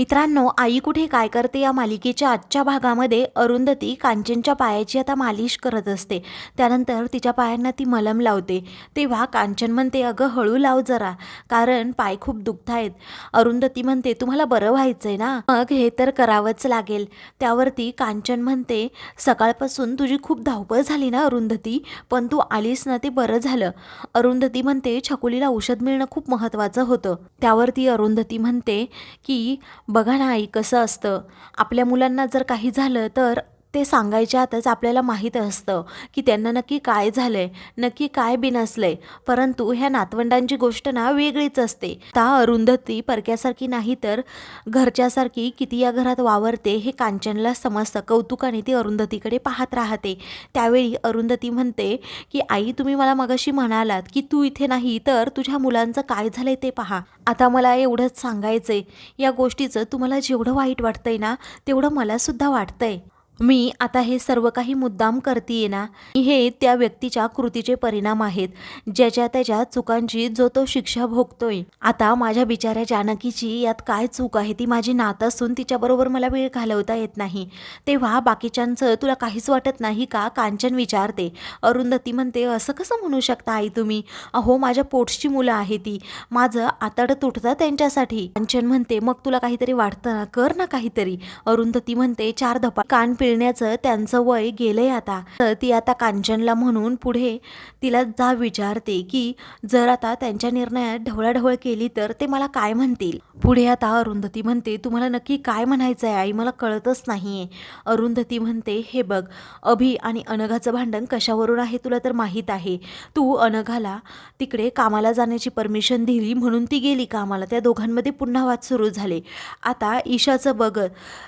मित्रांनो आई कुठे काय करते या मालिकेच्या आजच्या भागामध्ये अरुंधती कांचनच्या पायाची आता मालिश करत असते. त्यानंतर तिच्या पायांना ती मलम लावते. तेव्हा कांचन म्हणते अगं हळू लाव जरा कारण पाय खूप दुखत आहेत. अरुंधती म्हणते तुम्हाला बरं व्हायचं आहे ना? मग हे तर करावंच लागेल. त्यावरती कांचन म्हणते सकाळपासून तुझी खूप धावपळ झाली ना अरुंधती पण तू आलीस ना ते बरं झालं. अरुंधती म्हणते छकुलीला औषध मिळणं खूप महत्त्वाचं होतं. त्यावरती अरुंधती म्हणते की बघा ना आई कसं असतं. आपल्या मुलांना जर काही झालं तर ते सांगायच्या आतच आपल्याला माहीत असतं की त्यांना नक्की काय झालं आहे नक्की काय बिनसलं आहे परंतु ह्या नातवंडांची गोष्ट ना वेगळीच असते. ता अरुंधती परक्यासारखी नाही तर घरच्यासारखी किती या घरात वावरते हे कांचनला समजतं. कौतुकाने ती अरुंधतीकडे पाहत राहते. त्यावेळी अरुंधती म्हणते की आई तुम्ही मला मगाशी म्हणालात की तू इथे नाही तर तुझ्या मुलांचं काय झालंय ते पहा. आता मला एवढंच सांगायचंय. या गोष्टीचं तुम्हाला जेवढं वाईट वाटतंय ना तेवढं मलासुद्धा वाटतंय. मी आता हे सर्व काही मुद्दाम करतीये ना हे त्या व्यक्तीच्या कृतीचे परिणाम आहेत ज्याच्या त्याच्या चुकांची जो तो शिक्षा भोगतोय. आता माझ्या बिचाऱ्या जानकीची यात काय चूक आहे ती माझी नात असून तिच्याबरोबर मला वेळ घालवता येत नाही. तेव्हा बाकीच्यांचं तुला काहीच वाटत नाही का? कांचन विचारते. अरुंधती म्हणते असं कसं म्हणू शकता आई तुम्ही? अहो माझ्या पोट्सची मुलं आहे ती. माझं आतड तुटतं त्यांच्यासाठी. कांचन म्हणते मग तुला काहीतरी वाटतं ना? कर ना काहीतरी. अरुंधती म्हणते चार धपा कान मिळण्याचं त्यांचं वय गेलंय आता. तर ती आता कांचनला म्हणून पुढे तिला जा विचारते की जर आता त्यांच्या निर्णयात ढवळाढवळ केली तर ते मला काय म्हणतील? पुढे आता अरुंधती म्हणते तुम्हाला नक्की काय म्हणायचं आहे आई? मला कळतच नाहीये. अरुंधती म्हणते हे बघ अभि आणि अनघाचं भांडण कशावरून आहे तुला तर माहीत आहे. तू अनघाला तिकडे कामाला जाण्याची परमिशन दिली म्हणून ती गेली कामाला. त्या दोघांमध्ये पुन्हा वाद सुरू झाले. आता ईशाचं बघ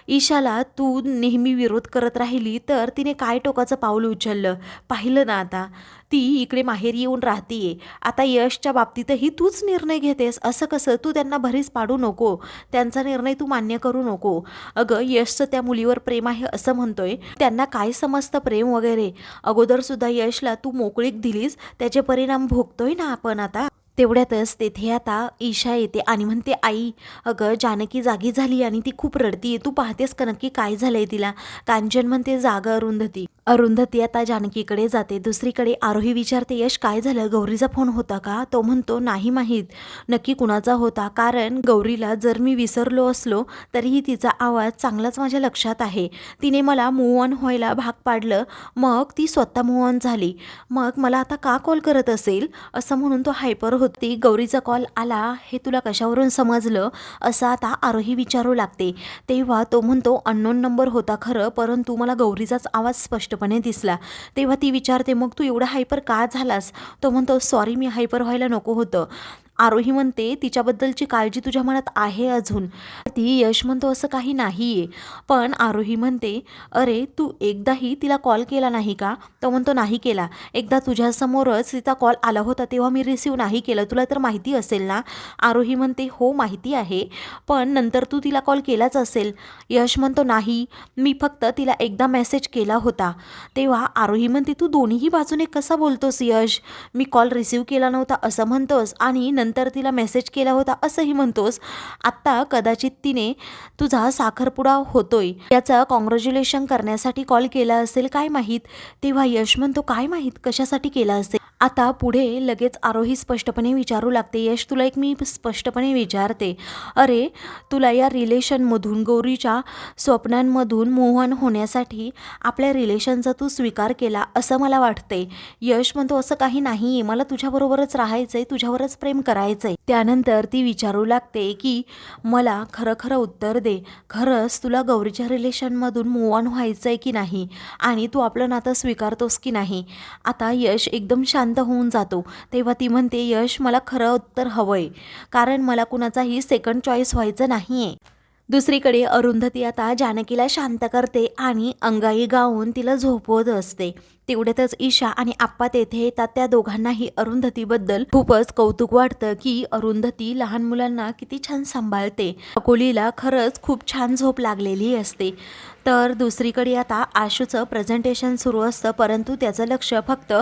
ईशाला तू नेहमी विरोध करत राहिली तर तिने काय टोकाचं पाऊल उचललं? पाहिलं ना आता. ती इकडे माहेरी येऊन राहतीये. आता यशच्या बाबतीतही तूच निर्णय घेतेस. असं कसं? तू त्यांना भरीस पाडू नको. त्यांचा निर्णय तू मान्य करू नको. अगं यशचं त्या मुलीवर प्रेम आहे असं म्हणतोय. त्यांना काय समजतं प्रेम वगैरे? अगोदर सुद्धा यशला तू मोकळीक दिलीस? त्याचे परिणाम भोगतोय ना आपण आता? तेवढ्यातच तेथे आता ईशा येते आणि म्हणते आई अगं जानकी जागी झाली आणि ती खूप रडतीये. तू पाहतेस का नक्की काय झालंय तिला? कांचन म्हणते जागा अरुंधती. अरुंधती आता जानकीकडे जाते. दुसरीकडे आरोही विचारते यश काय झालं? गौरीचा फोन होता का? तो म्हणतो नाही माहीत. नक्की कुणाचा होता? कारण गौरीला जर मी विसरलो असलो तरीही तिचा आवाज चांगलाच माझ्या लक्षात आहे. तिने मला मूव ऑन व्हायला भाग पाडलं. मग ती स्वतः मूव ऑन झाली. मग मला आता का कॉल करत असेल? असं म्हणून तो हायपर होती. गौरीचा कॉल आला हे तुला कशावरून समजलं? असं आता आरोही विचारू लागते. तेव्हा तो म्हणतो अननोन नंबर होता खरं परंतु मला गौरीचाच आवाज स्पष्ट स्पष्टपणे दिसला. तेव्हा ती विचारते मग तू एवढा हायपर का झालास? तो म्हणतो सॉरी मी हायपर व्हायला नको होतं. आरोही म्हणते तिच्याबद्दलची काळजी तुझ्या मनात आहे अजून. ती यश म्हणतो असं काही नाही आहे पण आरोही म्हणते अरे तू एकदाही तिला कॉल केला नाही का? तो म्हणतो नाही केला. एकदा तुझ्यासमोरच तिचा कॉल आला होता तेव्हा मी रिसीव नाही केलं. तुला तर माहिती असेल ना? आरोही म्हणते हो माहिती आहे. पण नंतर तू तिला कॉल केलाच असेल. यश म्हणतो नाही. मी फक्त तिला एकदा मेसेज केला होता. तेव्हा आरोही म्हणते तू दोन्हीही बाजूने कसा बोलतोस यश? मी कॉल रिसीव केला नव्हता असं म्हणतोस आणि नंतर तिला मेसेज केला होता असंही म्हणतोस आत्ता कदाचित तिने तुझा साखरपुडा होतोय. याचं कॉंग्रॅच्युलेशन करण्यासाठी कॉल केला असेल काय माहीत? तेव्हा यश म्हणतो काय माहीत कशासाठी केला असेल? आता पुढे लगेच आरोही स्पष्टपणे विचारू लागते. यश तुला एक मी स्पष्टपणे विचारते. अरे तुला या रिलेशनमधून गौरीच्या स्वप्नांमधून मोहन होण्यासाठी आपल्या रिलेशनचा तू स्वीकार केला असं मला वाटते. यश म्हणतो असं काही नाही आहे मला तुझ्याबरोबरच राहायचं आहे तुझ्यावरच प्रेम करायचं आहे त्यानंतर ती विचारू लागते की मला खरं खरं उत्तर दे. खरंच तुला गौरीच्या रिलेशनमधून मूव ऑन व्हायचं आहे की नाही? आणि तू आपलं नातं स्वीकारतोस की नाही? आता यश एकदम शांत शांत होऊन जातो. तेव्हा ती म्हणते यश मला खरं उत्तर हवं आहे कारण मला कुणाचाही सेकंड चॉईस व्हायचं नाही आहे दुसरीकडे अरुंधती आता जानकीला शांत करते आणि अंगाई गाऊन तिला झोपवत असते. तेवढ्यातच ईशा आणि आप्पा तेथे येतात. त्या दोघांनाही अरुंधतीबद्दल खूपच कौतुक वाटतं की अरुंधती लहान मुलांना किती छान सांभाळते. अकोलीला खरंच खूप छान झोप लागलेली असते. तर दुसरीकडे आता आशूचं प्रेझेंटेशन सुरू असतं परंतु त्याचं लक्ष फक्त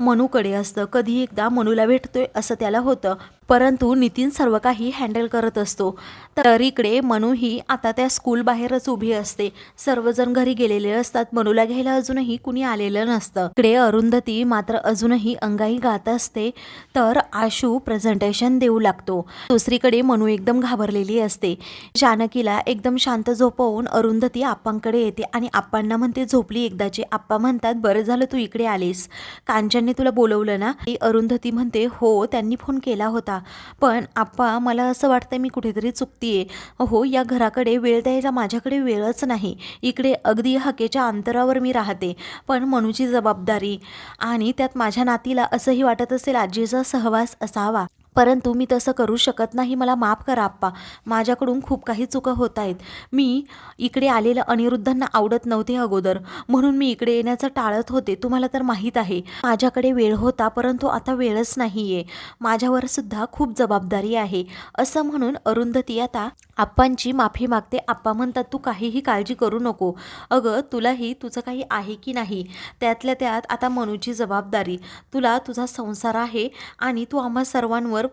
मनूकडे असतं. कधी एकदा मनूला भेटतोय असं त्याला होतं परंतु नितीन सर्व काही हँडल करत असतो. तर इकडे मनू ही आता त्या स्कूल बाहेरच उभी असते. सर्वजण घरी गेलेले असतात. मनूला घ्यायला अजूनही कुणी आलेलं नसतं. इकडे अरुंधती मात्र अजूनही अंगाई गात असते तर आशू प्रेझेंटेशन देऊ लागतो. दुसरीकडे मनू एकदम घाबरलेली असते. जानकीला एकदम शांत झोपवून अरुंधती आप्पांकडे येते आणि आप्पांना म्हणते झोपली एकदाची आप्पा म्हणतात बरं झालं तू इकडे आलीस. कांचनने तुला बोलवलं ना अरुंधती म्हणते हो त्यांनी फोन केला होता पण आप्पा मला असं वाटतं मी कुठेतरी चुकतीये. हो या घराकडे वेळ द्यायला माझ्याकडे वेळच नाही. इकडे अगदी हकेच्या अंतरावर मी राहते पण मनूची जबाबदारी. आणि त्यात माझ्या नातीला असंही वाटत असेल आजीचा सहवास असावा. परंतु मी तसं करू शकत नाही. मला माफ करा आप्पा. माझ्याकडून खूप काही चुका होत आहेत. मी इकडे आलेलं अनिरुद्धांना आवडत नव्हते अगोदर. म्हणून मी इकडे येण्याचं टाळत होते. तुम्हाला तर माहीत आहे. माझ्याकडे वेळ होता परंतु आता वेळच नाही आहे माझ्यावर सुद्धा खूप जबाबदारी आहे. असं म्हणून अरुंधती आता आप्पांची माफी मागते. आप्पा म्हणतात तू काहीही काळजी करू नको. अगं तुलाही तुझं काही आहे की नाही? त्यातल्या त्यात आता मनूची जबाबदारी. तुला तुझा संसार आहे आणि तू आम्हा सर्वांवर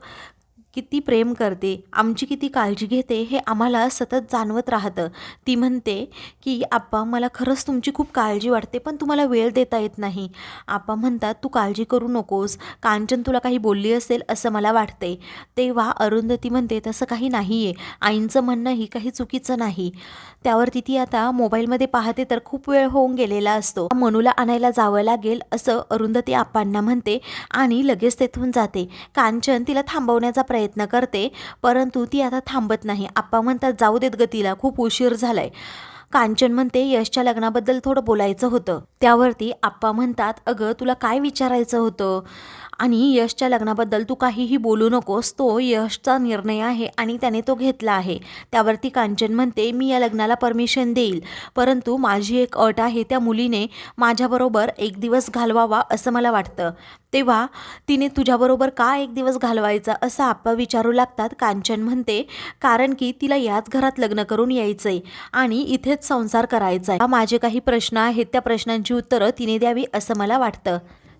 किती प्रेम करते आमची किती काळजी घेते हे आम्हाला सतत जाणवत राहतं. ती म्हणते की आप्पा मला खरंच तुमची खूप काळजी वाटते पण तुम्हाला वेळ देता येत नाही. आप्पा म्हणतात तू काळजी करू नकोस. कांचन तुला काही बोलली असेल असं मला वाटते तेव्हा अरुंधती म्हणते तसं काही नाही आहे आईंचं म्हणणंही काही चुकीचं नाही. त्यावरती ती आता मोबाईलमध्ये पाहते तर खूप वेळ होऊन गेलेला असतो. मनूला आणायला जावं लागेल असं अरुंधती आप्पांना म्हणते आणि लगेच तेथून जाते. कांचन तिला थांबवण्याचा प्रयत्न प्रयत्न करते परंतु ती आता थांबत नाही. आप्पा म्हणतात जाऊ देत गतीला खूप उशीर झालाय. कांचन म्हणते यशच्या लग्नाबद्दल थोडं बोलायचं होतं. त्यावरती आप्पा म्हणतात अगं तुला काय विचारायचं होतं? आणि यशच्या लग्नाबद्दल तू काहीही बोलू नकोस. तो यशचा निर्णय आहे आणि त्याने तो घेतला आहे. त्यावरती कांचन म्हणते मी या लग्नाला परमिशन देईल. परंतु माझी एक अट आहे त्या मुलीने माझ्याबरोबर एक दिवस घालवावा असं मला वाटतं. तेव्हा तिने तुझ्याबरोबर का एक दिवस घालवायचा असं आप्पा विचारू लागतात. कांचन म्हणते कारण की तिला याच घरात लग्न करून यायचं आहे आणि इथेच संसार करायचा आहे माझे काही प्रश्न आहेत त्या प्रश्नांची उत्तरं तिने द्यावी असं मला वाटतं.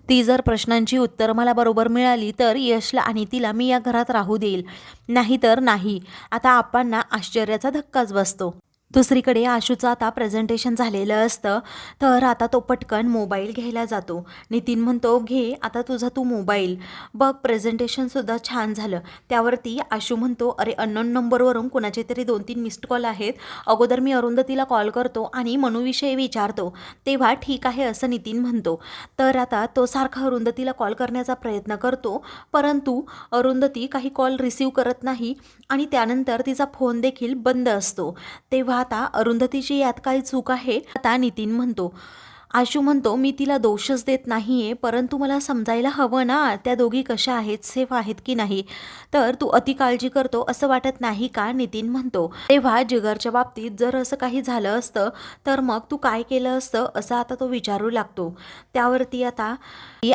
ती जर प्रश्नांची उत्तर मला बरोबर मिळाली तर यशला आणि तिला मी या घरात राहू देईल. नाहीतर नाही. आता आपांना आश्चर्याचा धक्काच बसतो. दुसरीकडे आशूचं आता प्रेझेंटेशन झालेलं असतं. तर आता तो पटकन मोबाईल घ्यायला जातो. नितीन म्हणतो घे आता तुझा तू मोबाईल बघ प्रेझेंटेशनसुद्धा छान झालं. त्यावरती आशू म्हणतो अरे अननोन नंबरवरून कुणाचे तरी दोन तीन मिस्ड कॉल आहेत. अगोदर मी अरुंधतीला कॉल करतो आणि मनूविषयी विचारतो. तेव्हा ठीक आहे असं नितीन म्हणतो. तर आता तो सारखा अरुंधतीला कॉल करण्याचा प्रयत्न करतो. परंतु अरुंधती काही कॉल रिसीव करत नाही आणि त्यानंतर तिचा फोन देखील बंद असतो. तेव्हा आता अरुंधतीची यात काही चूक आहे आता नितीन म्हणतो आशू म्हणतो मी तिला दोषच देत नाही आहे परंतु मला समजायला हवं ना त्या दोघी कशा आहेत सेफ आहेत की नाही? तर तू अति काळजी करतो असं वाटत नाही का? नितीन म्हणतो. तेव्हा जिगरच्या बाबतीत जर असं काही झालं असतं तर मग तू काय केलं असतं असं आता तो विचारू लागतो. त्यावरती आता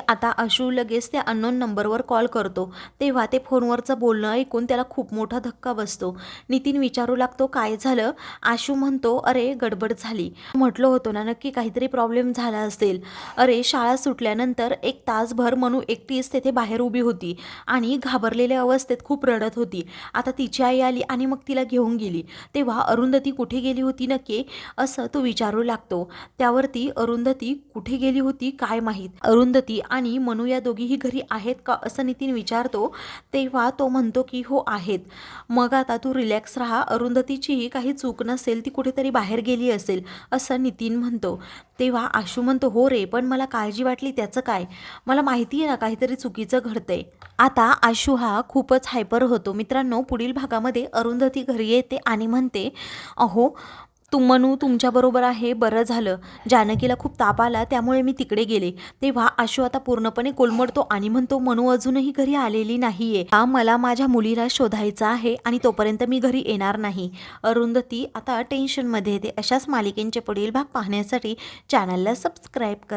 आता आशू लगेच त्या अननोन नंबरवर कॉल करतो. तेव्हा ते फोनवरचं बोलणं ऐकून त्याला खूप मोठा धक्का बसतो. नितीन विचारू लागतो काय झालं? आशू म्हणतो अरे गडबड झाली. म्हटलं होतं ना नक्की काहीतरी प्रॉब्लेम झाला असेल. अरे शाळा सुटल्यानंतर एक तासभर मनू एकटीच तेथे बाहेर उभी होती आणि घाबरलेल्या अवस्थेत खूप रडत होती. आता तिची आई आली आणि मग तिला घेऊन गेली. तेव्हा अरुंधती कुठे गेली होती नक्की? असं तो विचारू लागतो. त्यावरती अरुंधती कुठे गेली होती काय माहीत? अरुंधती आणि मनू या दोघीही घरी आहेत का असं नितीन विचारतो. तेव्हा तो म्हणतो की हो आहेत. मग आता तू रिलॅक्स राहा. अरुंधतीचीही काही चूक नसेल ती कुठेतरी बाहेर गेली असेल असं नितीन म्हणतो. तेव्हा आशू म्हणतो हो रे पण मला काळजी वाटली त्याचं काय? मला माहिती आहे ना काहीतरी चुकीचं घडतंय. आता आशू हा खूपच हायपर होतो. मित्रांनो पुढील भागामध्ये अरुंधती घरी येते आणि म्हणते अहो तू मनू तुमच्याबरोबर आहे बरं झालं. जानकीला खूप ताप आला त्यामुळे मी तिकडे गेले. तेव्हा आशू आता पूर्णपणे कोलमडतो आणि म्हणतो मनू अजूनही घरी आलेली नाहीये. हा मला माझ्या मुलीला शोधायचा आहे आणि तोपर्यंत मी घरी येणार नाही. अरुंधती आता टेन्शनमध्ये येते. अशाच मालिकेंचे पुढील भाग पाहण्यासाठी चॅनलला सबस्क्राईब करा.